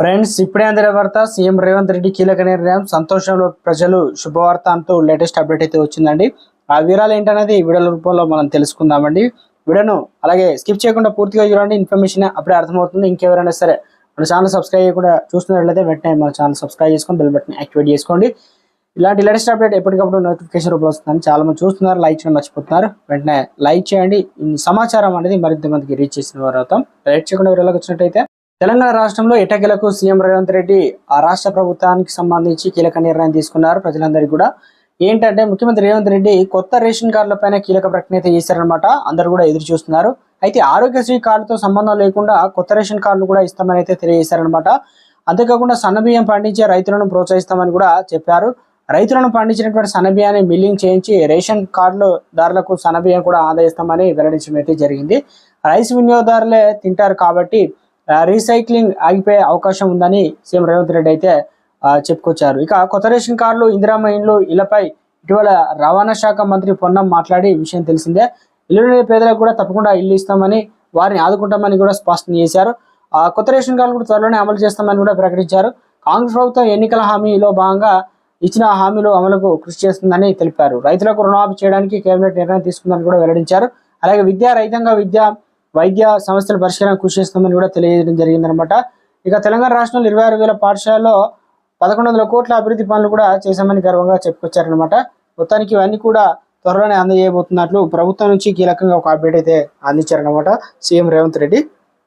Friends ఇప్పుడే అందిన వార్త సీఎం రేవంత్ రెడ్డి కీలక నిర్ణయం. సంతోషంలో ప్రజలు శుభవార్త అంటూ లేటెస్ట్ అప్డేట్ అయితే వచ్చిందండి. ఆ వివరాలు ఏంటనేది వీడియో రూపంలో మనం తెలుసుకుందామండి. వీడియోను అలాగే స్కిప్ చేయకుండా పూర్తిగా చూడండి. ఇన్ఫర్మేషన్ అప్పుడే అర్థమవుతుంది. ఇంకెవరైనా సరే మన ఛానల్ సబ్స్క్రైబ్ చేయకుండా చూస్తున్నట్లయితే వెంటనే మన ఛానల్ సబ్స్క్రైబ్ చేసుకొని బెల్ బటన్ యాక్టివేట్ చేసుకోండి. ఇలాంటి లేటెస్ట్ అప్డేట్ ఎప్పటికప్పుడు నోటిఫికేషన్ రూపంలో వస్తుందని చాలా మంది చూస్తున్నారు. లైక్ చేయడం మర్చిపోతున్నారు. వెంటనే లైక్ చేయండి. సమాచారం అనేది మరింత మందికి రీచ్ చేసిన వారు అవుతాం. లైక్ చేయకుండా వీడియోలోకి వచ్చినట్టయితే తెలంగాణ రాష్ట్రంలో ఎటకెలకు సీఎం రేవంత్ రెడ్డి ఆ రాష్ట్ర ప్రభుత్వానికి సంబంధించి కీలక నిర్ణయం తీసుకున్నారు. ప్రజలందరికీ కూడా ఏంటంటే ముఖ్యమంత్రి రేవంత్ రెడ్డి కొత్త రేషన్ కార్డుల పైన కీలక ప్రకటన అయితే చేశారనమాట అందరు కూడా ఎదురు చూస్తున్నారు. అయితే ఆరోగ్యశ్రీ కార్డుతో సంబంధం లేకుండా కొత్త రేషన్ కార్డులు కూడా ఇస్తామని అయితే తెలియజేశారనమాట అంతేకాకుండా సన్నబియ్యం పండించే రైతులను ప్రోత్సహిస్తామని కూడా చెప్పారు. రైతులను పండించినటువంటి సన్నబియ్యాన్ని మిల్లింగ్ చేయించి రేషన్ కార్డులు దారులకు సన్నబియ్యం కూడా ఆదాయిస్తామని వెల్లడించడం అయితే జరిగింది. రైస్ వినియోగదారులే తింటారు కాబట్టి రీసైక్లింగ్ ఆగిపోయే అవకాశం ఉందని సీఎం రేవంత్ రెడ్డి అయితే చెప్పుకొచ్చారు. ఇక కొత్త రేషన్ కార్డులు ఇందిరా మైన్లు ఇళ్ళపై ఇటీవల రవాణా శాఖ మంత్రి పొన్నం మాట్లాడి విషయం తెలిసిందే. ఇల్లు పేదలకు కూడా తప్పకుండా ఇల్లు ఇస్తామని వారిని ఆదుకుంటామని కూడా స్పష్టం చేశారు. కొత్త రేషన్ కార్డులు కూడా త్వరలోనే అమలు చేస్తామని కూడా ప్రకటించారు. కాంగ్రెస్ ప్రభుత్వం ఎన్నికల హామీలో భాగంగా ఇచ్చిన హామీలు అమలుకు కృషి చేస్తుందని తెలిపారు. రైతులకు రుణమాఫీ చేయడానికి కేబినెట్ నిర్ణయం తీసుకుందని కూడా వెల్లడించారు. అలాగే విద్యా రైతాంగ విద్య వైద్య సమస్యల పరిష్కారం కృషి చేస్తామని కూడా తెలియజేయడం జరిగిందనమాట. ఇక తెలంగాణ రాష్ట్రంలో ఇరవై ఆరు వేల పాఠశాలలో పదకొండు వందల కోట్ల అభివృద్ధి పనులు కూడా చేశామని గర్వంగా చెప్పుకొచ్చారనమాట. మొత్తానికి ఇవన్నీ కూడా త్వరలోనే అందజేయబోతున్నట్లు ప్రభుత్వం నుంచి కీలకంగా ఒక అప్డేట్ అయితే అందించారనమాట. సీఎం రేవంత్ రెడ్డి